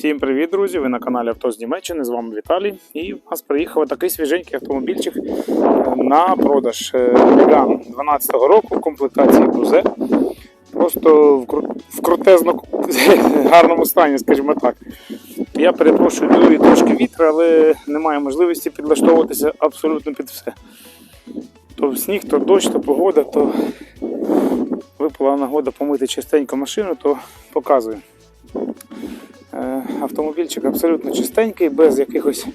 Всім привіт, друзі! Ви на каналі Авто з Німеччини. З вами Віталій. І в нас приїхав такий свіженький автомобільчик на продаж Е, Megane 12-го року в комплектації Бузе. Просто в, кру... в крутезно гарному стані, скажімо так. Я перепрошую, дує трошки вітер, але немає можливості підлаштовуватися абсолютно під все. То сніг, то дощ, то погода, то випала нагода помити частенько машину, то показую. Автомобільчик абсолютно чистенький, без якихось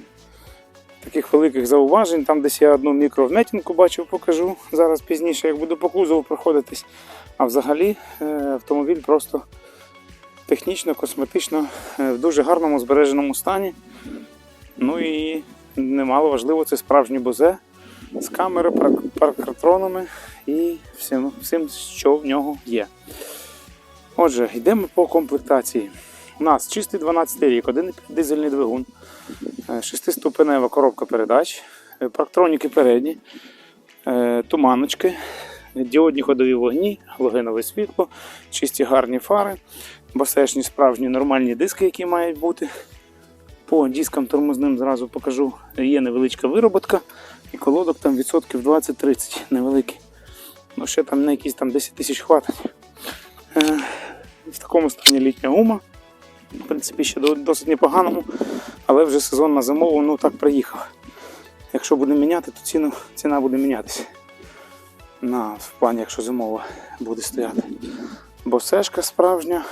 таких великих зауважень. Там десь я одну мікровнетінку бачив, покажу зараз пізніше, як буду по кузову проходитись. А взагалі е, автомобіль просто технічно, косметично е, в дуже гарному збереженому стані. Ну і немало важливо, це справжній бозе з камери, пар- парктронами і всім, всім, що в нього є. Отже, йдемо по комплектації. У нас чистий 12 рік, 1,5 дизельний двигун, е, шестиступенева коробка передач, е, парктроніки передні, е, туманочки, діодні ходові вогні, галогенове світло, чисті гарні фари, басешні справжні нормальні диски, які мають бути. По дискам тормозним зразу покажу. Є невеличка вироботка і колодок там відсотків 20-30 невеликий. Ну ще там на якісь там 10 тисяч хватить. Е, В такому стані літня гума. В принципі, ще досить непоганому, але вже сезон на зимову, ну так приїхав. Якщо буде міняти, то ціну, ціна буде мінятися. В плані, якщо зимова буде стояти. Босешка справжня.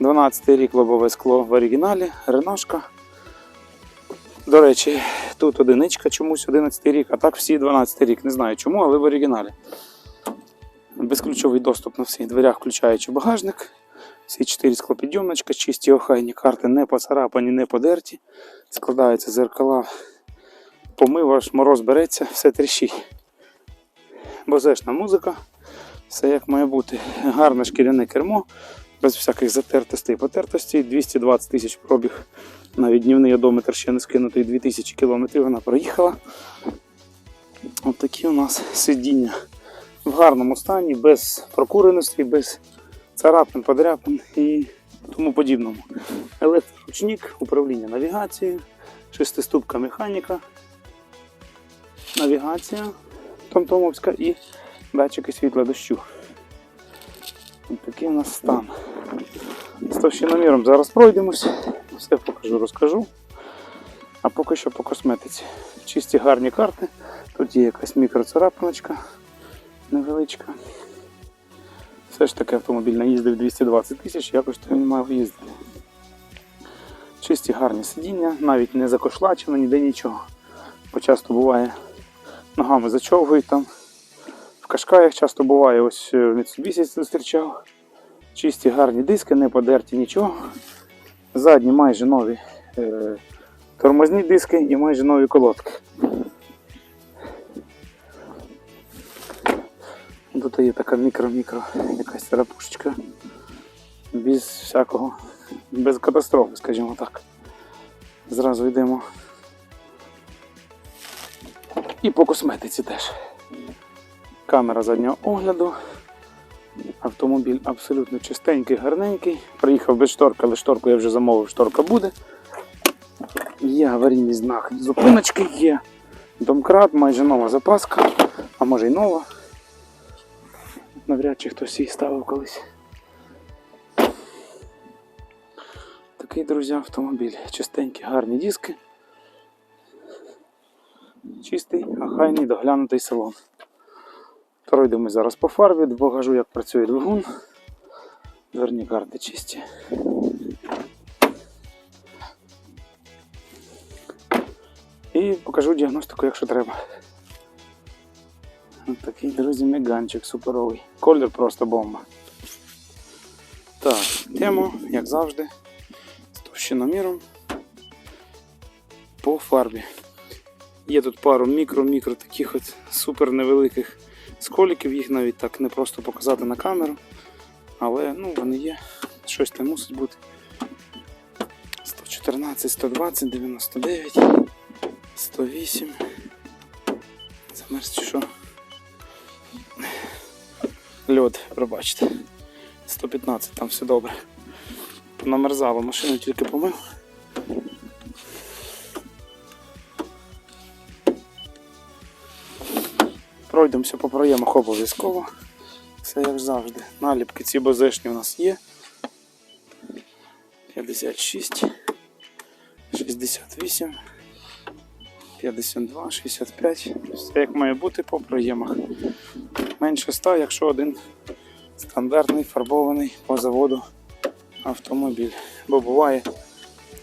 12 рік лобове скло в оригіналі, реношка. До речі, тут одиничка чомусь 11 рік, а так всі 12 рік. Не знаю чому, але в оригіналі. Безключовий доступ на всіх дверях, включаючи багажник. Всі чотири склопідйомничка, чисті охайні карти, не поцарапані, не подерті. Складаються зеркала, помив, аж мороз береться, все тріщить. Бозешна музика, все як має бути. Гарне шкіряне кермо, без всяких затертостей і потертостей. 220 тисяч пробіг. Навіть днівний одометр ще не скинутий, 2000 кілометрів вона проїхала. От такі у нас сидіння в гарному стані, без прокуреності, без царапин, подряпин і тому подібному. Електроручник, управління навігацією, шестиступка механіка, навігація Томтомовська і датчики світла дощу. Ось такий у нас стан. З товщиноміром зараз пройдемось, все покажу, розкажу. А поки що по косметиці. Чисті гарні карти. Тут є якась мікроцарапиночка невеличка. Все ж таки автомобіль наїздив 220 тисяч, якось то він мав їздити. Чисті гарні сидіння, навіть не закошлачено, ніде нічого. Бо часто буває, ногами зачовгують там. В кашкаях часто буває, ось е, в Mitsubishi зустрічав. Чисті гарні диски, не подерті нічого. Задні майже нові е, тормозні диски і майже нові колодки. Тут є така мікро-мікро якась терапушечка. Без всякого, без катастрофи, скажімо так. Зразу йдемо. І по косметиці теж. Камера заднього огляду. Автомобіль абсолютно чистенький, гарненький. Приїхав без шторки, але шторку я вже замовив, шторка буде. Є аварійний знак зупиночки, є домкрат, майже нова запаска, а може й нова. Навряд чи хтось її ставив колись. Такий, друзі, автомобіль. Чистенькі, гарні диски. Чистий, охайний, доглянутий салон. Пройдемо зараз по фарбі, покажу, як працює двигун. Дверні карти чисті. І покажу діагностику, якщо треба. Такий, друзі, меганчик суперовий. Колір просто бомба. Так, йдемо, як завжди, з товщиноміром по фарбі. Є тут пару мікро-мікро таких от супер невеликих сколіків, їх навіть так не просто показати на камеру. Але ну, вони є, щось там мусить бути. 114, 120, 99, 108. Замерз чи що? Льод, пробачте. 115, там все добре. Понамерзало, машину тільки помив. Пройдемося по проємах обов'язково. Все як завжди. Наліпки ці базешні у нас є. 56, 68, 52, 65. Все як має бути по проємах. Менше 100, якщо один стандартний фарбований по заводу автомобіль. Бо буває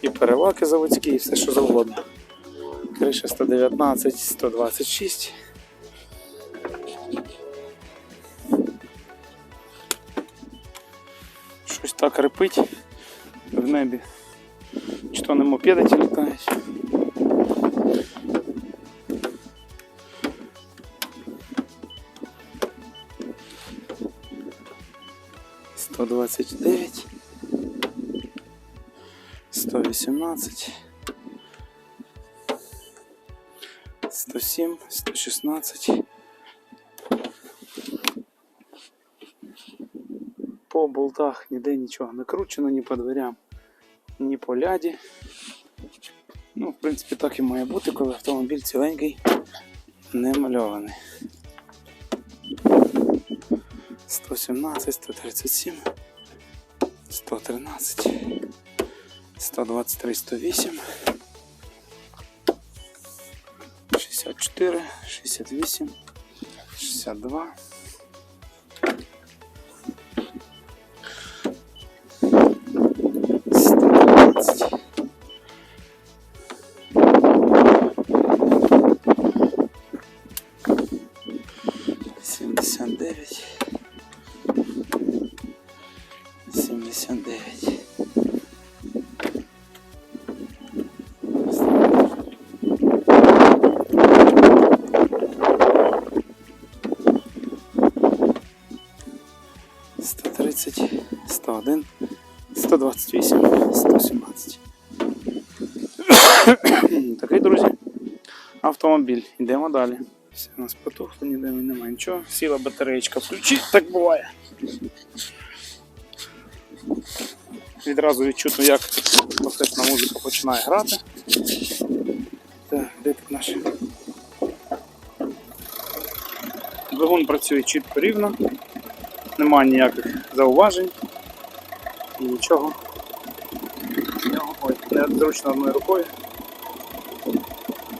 і перелаки заводські, і все що завгодно. Криша 119, 126. Щось так репить в небі. Чи то не мопеди літають. Сто двадцять дев'ять. Сто вісімнадцять. Сто сім, сто шістнадцять. По болтах ніде нічого не кручено, ні по дверям, ні по ляді. Ну, в принципі, так і має бути, коли автомобіль ціленький, не мальований. 117, 137, 113, 123, 108, 64, 68, 62. 101, 128, 117. Такий, друзі, автомобіль. Йдемо далі. Все у нас потухло, ніде немає нічого. Сіла батареєчка включить, так буває. Відразу відчутно, як класична музика починає грати. Так, де тут наш? Двигун працює чітко рівно, немає ніяких зауважень і нічого. Ой, незручно одною рукою.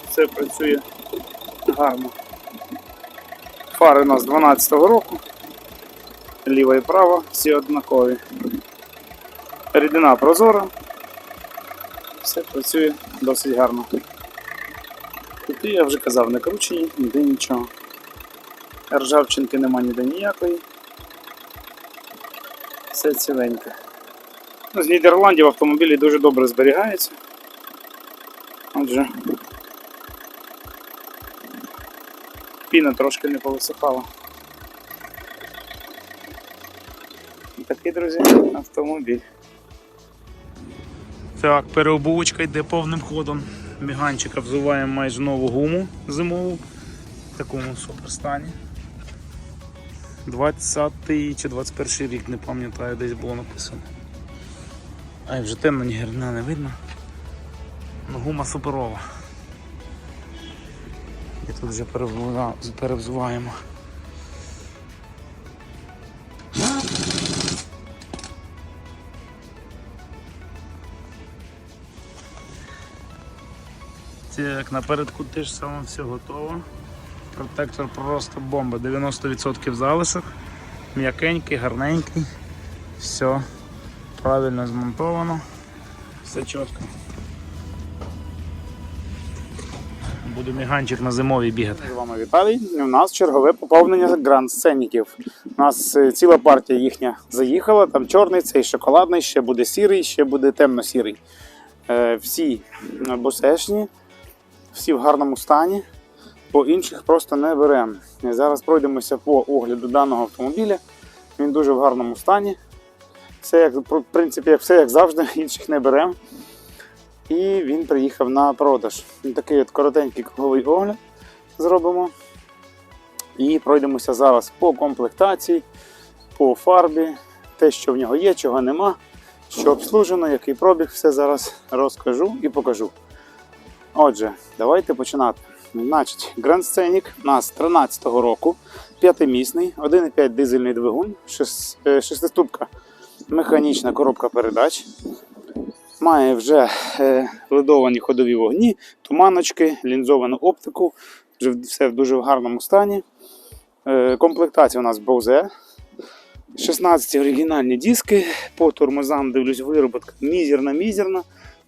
Все працює гарно. Фари у нас 12-го року. Ліва і права, всі однакові. Рідина прозора. Все працює досить гарно. Тут я вже казав, не кручені, ніде нічого. Ржавчинки нема ніде ніякої. Все ціленьке. Ну, з Нідерландів автомобілі дуже добре зберігаються. Отже, піна трошки не повисихала. Такий, друзі, автомобіль. Так, переобувочка йде повним ходом. Міганчика взуваємо майже нову гуму зимову в такому суперстані. 20 чи 21 рік, не пам'ятаю, десь було написано. Ай, вже темно, ні герна не видно. Ну, гума суперова. І тут вже перевзува- перевзуваємо. Так, напередку теж саме все готово. Протектор просто бомба, 90% залишок. М'якенький, гарненький. Все правильно змонтовано. Все чітко. Буде міганчик на зимовій бігати. З вами Віталій. У нас чергове поповнення гранд сценіків. У нас е, ціла партія їхня заїхала. Там чорний, цей шоколадний, ще буде сірий, ще буде темно-сірий. Е, Всі босешні, всі в гарному стані. По інших просто не беремо. Зараз пройдемося по огляду даного автомобіля. Він дуже в гарному стані. Все як, в принципі, все як завжди, інших не беремо. І він приїхав на продаж. Такий от коротенький круговий огляд зробимо. І пройдемося зараз по комплектації, по фарбі, те, що в нього є, чого нема, що обслужено, який пробіг, все зараз розкажу і покажу. Отже, давайте починати. Значить, Grand Scenic у нас 13-го року, п'ятимісний, 1,5 дизельний двигун, шес- е, шестиступка механічна коробка передач. Має вже е, ледовані ходові вогні, туманочки, лінзовану оптику, вже все в дуже гарному стані. Е, комплектація у нас Bose. 16 оригінальні диски. По тормозам дивлюсь, вироботка мізерна-мізерна.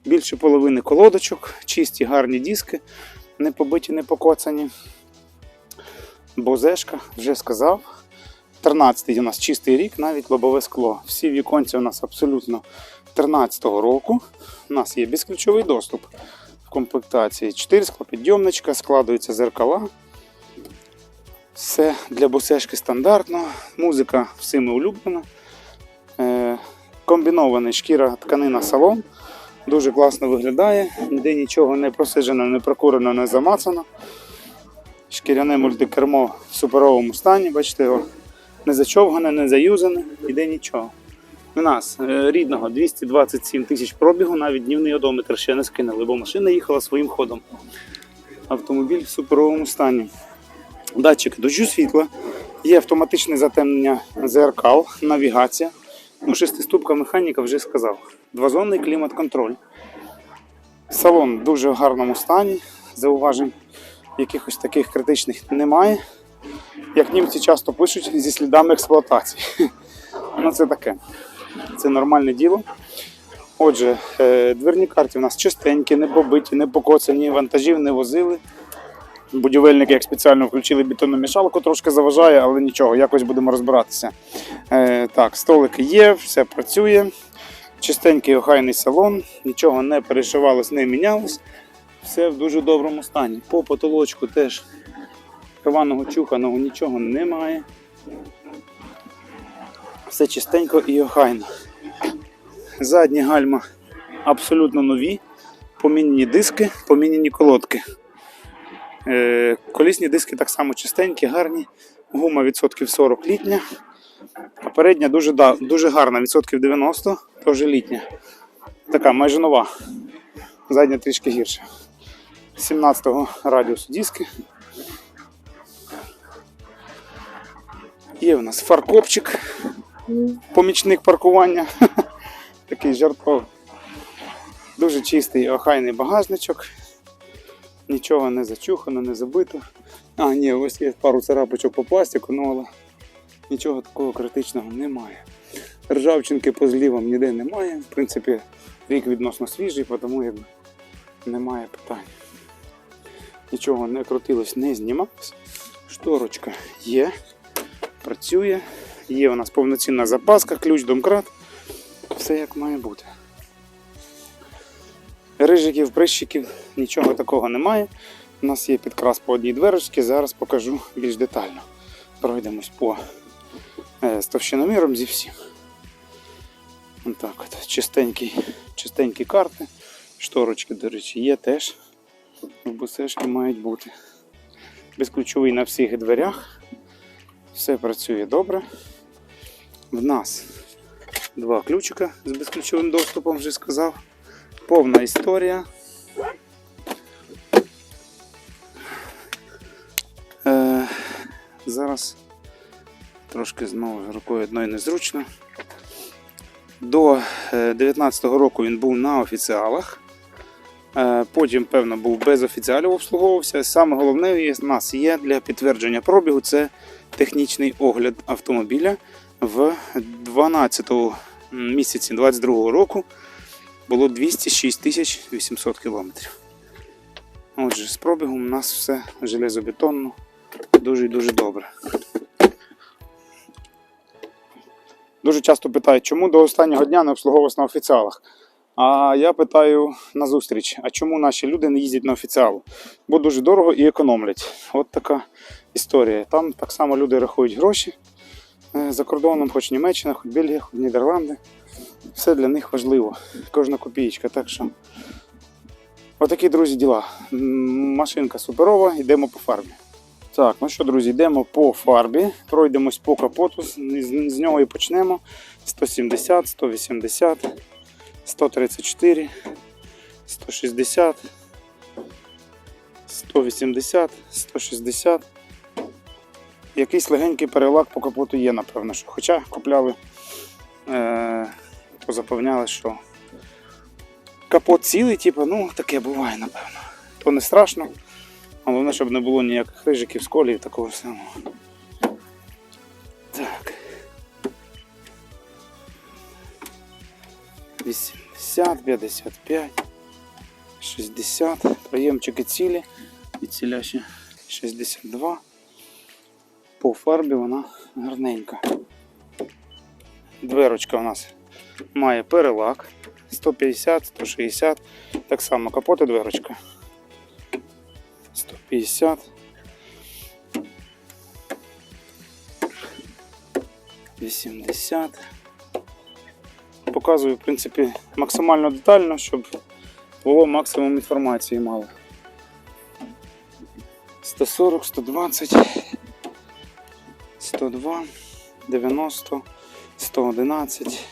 Більше половини колодочок, чисті гарні диски, не побиті, не покоцані. Бозешка, вже сказав. 13-й у нас чистий рік, навіть лобове скло. Всі віконці у нас абсолютно 13-го року. У нас є безключовий доступ в комплектації. 4 склопідйомничка, складуються зеркала. Все для босешки стандартно. Музика всіми улюблена. Е, комбінований шкіра тканина салон. Дуже класно виглядає. Ніде нічого не просиджено, не прокурено, не замацано. Шкіряне мультикермо в суперовому стані. Бачите, його не зачовгане, не заюзане, ніде нічого. У нас е, рідного 227 тисяч пробігу, навіть днівний одометр ще не скинули, бо машина їхала своїм ходом. Автомобіль в суперовому стані. Датчики дощу світла, є автоматичне затемнення зеркал, навігація. Ну, шестиступка механіка вже сказав. Двозонний клімат-контроль. Салон в дуже гарному стані. Зауважень якихось таких критичних немає. Як німці часто пишуть зі слідами експлуатації. Ну, це таке. Це нормальне діло. Отже, е, дверні карти у нас чистенькі, не побиті, не покоцані, вантажів не возили. Будівельники як спеціально включили бетонну мішалку, трошки заважає, але нічого, якось будемо розбиратися. Е, так, столики є, все працює. Чистенький охайний салон, нічого не перешивалось, не мінялось. Все в дуже доброму стані. По потолочку теж рваного чуханого нічого немає. Все чистенько і охайно. Задні гальма абсолютно нові, помінені диски, помінені колодки. Е, Колісні диски так само чистенькі, гарні. Гума відсотків 40 літня. А передня дуже, дуже гарна, відсотків 90, теж літня. Така майже нова. Задня трішки гірша. 17-го радіусу диски. Є в нас фаркопчик, помічник паркування. Такий жартовий. Дуже чистий охайний багажничок. Нічого не зачухано, не забито. А, ні, ось є пару царапочок по пластику, ну але нічого такого критичного немає. Ржавчинки по злівам ніде немає. В принципі, рік відносно свіжий, тому якби немає питань. Нічого не крутилось, не знімалось. Шторочка є, працює. Є у нас повноцінна запаска, ключ домкрат. Все як має бути. Рижиків, прищиків, нічого такого немає. У нас є підкрас по одній дверочці, зараз покажу більш детально. Пройдемось по е, з товщиноміром зі всім. Отак от. Чистенькі, чистенькі карти. Шторочки, до речі, є теж. Бусешки мають бути. Безключовий на всіх дверях. Все працює добре. В нас два ключика з безключовим доступом, вже сказав. Повна історія. Е, зараз трошки знову рукою одною незручно. До 19-го року він був на офіціалах. Е, Потім, певно, був без офіціалів обслуговувався. Саме головне в нас є для підтвердження пробігу це технічний огляд автомобіля в 12 місяці 22 року було 206 тисяч 800 кілометрів. Отже, з пробігом у нас все железобетонно, дуже і дуже добре. Дуже часто питають, чому до останнього дня не обслуговувався на офіціалах. А я питаю на зустріч, а чому наші люди не їздять на офіціал? Бо дуже дорого і економлять. От така історія. Там так само люди рахують гроші е, за кордоном, хоч Німеччина, хоч Бельгія, хоч Нідерланди. Все для них важливо. Кожна копієчка. Так що отакі, друзі, діла. Машинка суперова, йдемо по фарбі. Так, ну що, друзі, йдемо по фарбі, пройдемось по капоту, з- з нього і почнемо. 170, 180. 134, 160, 180, 160. Якийсь легенький перелак по капоту є, напевно. Що. Хоча купляли, е, то що капот цілий, типу, ну таке буває, напевно. То не страшно. Головне, щоб не було ніяких рижиків, сколів, такого самого. 80, 55, 60. Проємчики цілі. І ціля 62. По фарбі вона гарненька. Дверочка у нас має перелак 150, 160. Так само капот і дверочка. 150. 80. Показую, в принципі, максимально детально, щоб було максимум інформації мало. 140, 120, 102, 90, 111,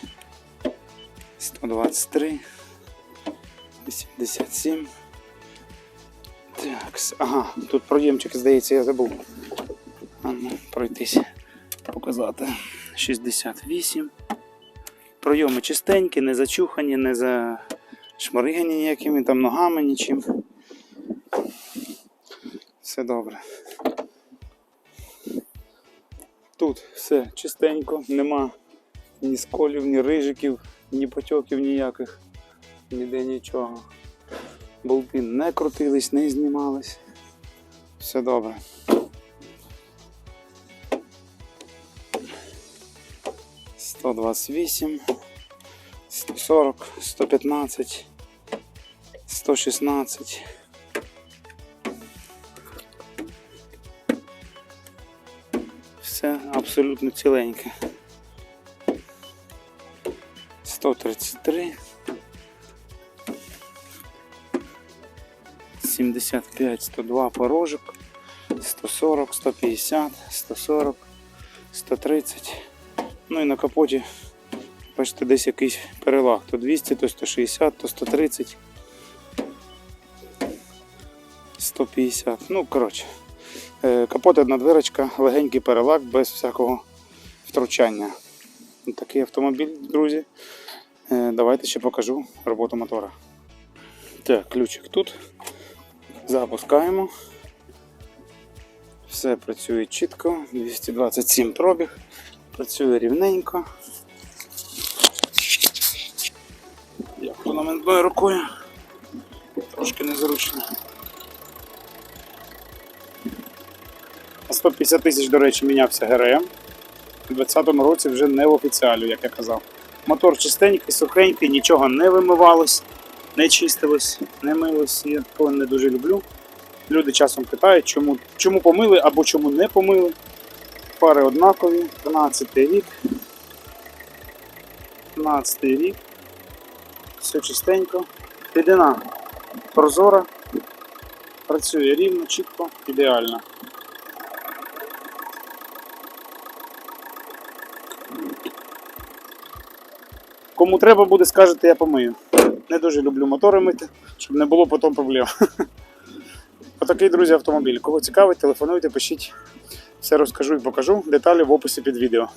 123, 87. Так, ага, тут проємчик, здається, я забув. А ну, пройтись, показати. 68. Пройоми чистенькі, не зачухані, не зашмаригані ніякими там ногами, нічим. Все добре. Тут все чистенько, нема ні сколів, ні рижиків, ні потьоків ніяких, ніде нічого. Болти не крутились, не знімались. Все добре. Сто двадцять вісім, сто сорок, сто п'ятнадцять, сто шістнадцять. Все абсолютно ціленьке. 133. 75, 102 порожок, 140, 150, 140, 130. Ну і на капоті, бачите, десь якийсь перелаг. То 200, то 160, то 130, 150. Ну, коротше. Е, Капот одна дверочка, легенький перелак без всякого втручання. Такий автомобіль, друзі. Е, Давайте ще покажу роботу мотора. Так, ключик тут. Запускаємо. Все працює чітко. 227 пробіг. Працює рівненько. То на рукою. Трошки незручно. На 150 тисяч, до речі, мінявся ГРМ. У 2020 році вже не в офіціалю, як я казав. Мотор чистенький, сухенький, нічого не вимивалось, не чистилось, не милось. Я такого не дуже люблю. Люди часом питають, чому, чому помили або чому не помили. Пари однакові, 12 рік. 12 рік. Все чистенько. Рідина прозора. Працює рівно, чітко, ідеально. Кому треба буде, скажете, я помию. Не дуже люблю мотори мити, щоб не було потім проблем. Отакий, друзі, автомобіль. Кого цікавить, телефонуйте, пишіть. Все розкажу і покажу. Деталі в описі під відео.